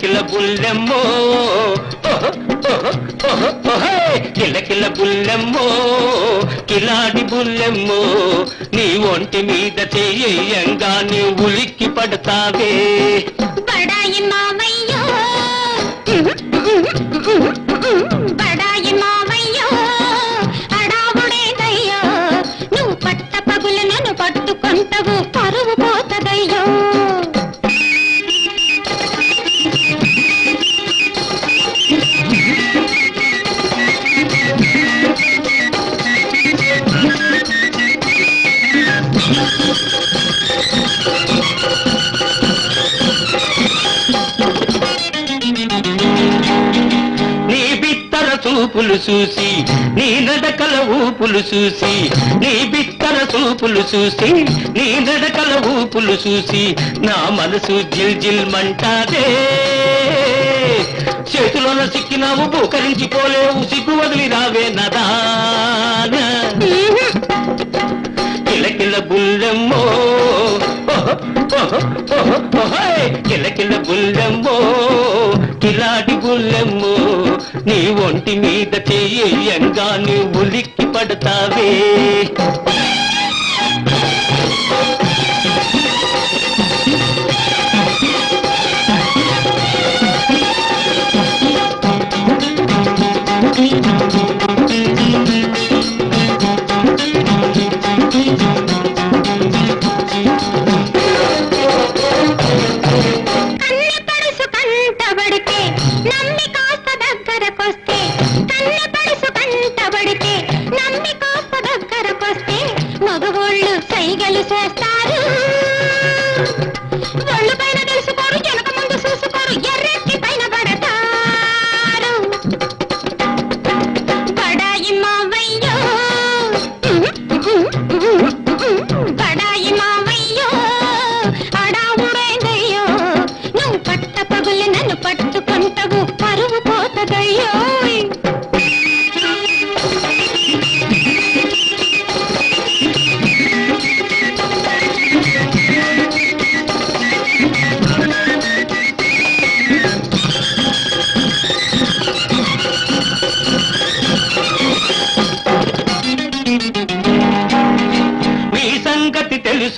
కిలకిల బుల్లెమ్మో. కిలకిల బుల్లెమ్మో. కిలాడి బుల్లెమ్మో. నీ ఒంటి మీద చెయ్యంగా నీ ఉలిక్కి పడతావే. బడాయి పరువు చూపులు చూసి నీ నడకల ఊపులు చూసి నీ బిత్తర చూపులు చూసి నీ నడకల ఊపులు చూసి నా మనసు జిల్ జిల్ మంటాదే. చేతిలోన సిక్కినావు బూకరించిపోలేవు సిగ్గు వదిలి రావే నదాన. కిలకిల బుల్లెమ్మో కిల ఓహో, కిలకిల బుల్లెమ్మో కిలాడి బుల్లెమ్మో నీ ఒంటి మీద చెయ్యంగా నీ ఉలిక్కి పడతావే ఒళ్ళు పైన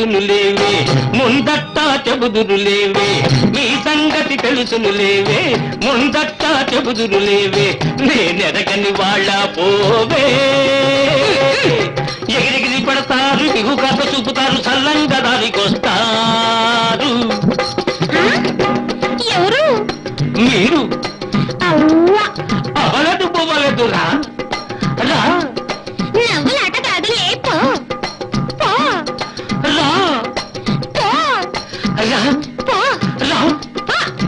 సంగతి తెలుసును లేవే ముందట్టా చెబుదురు లేవే మీ సంగతి తెలుసును లేవే ముందట్టా చెబుదురు లేవే నేనెరగని వాళ్ళ పోవే. ఎగిరిగిరి పడతారు ఇగు కథ చూపుతారు సల్లంగా దానికొస్తారు ఎవరు? మీరు? అవలదు పోవలదు రా రా. राहुल राहुल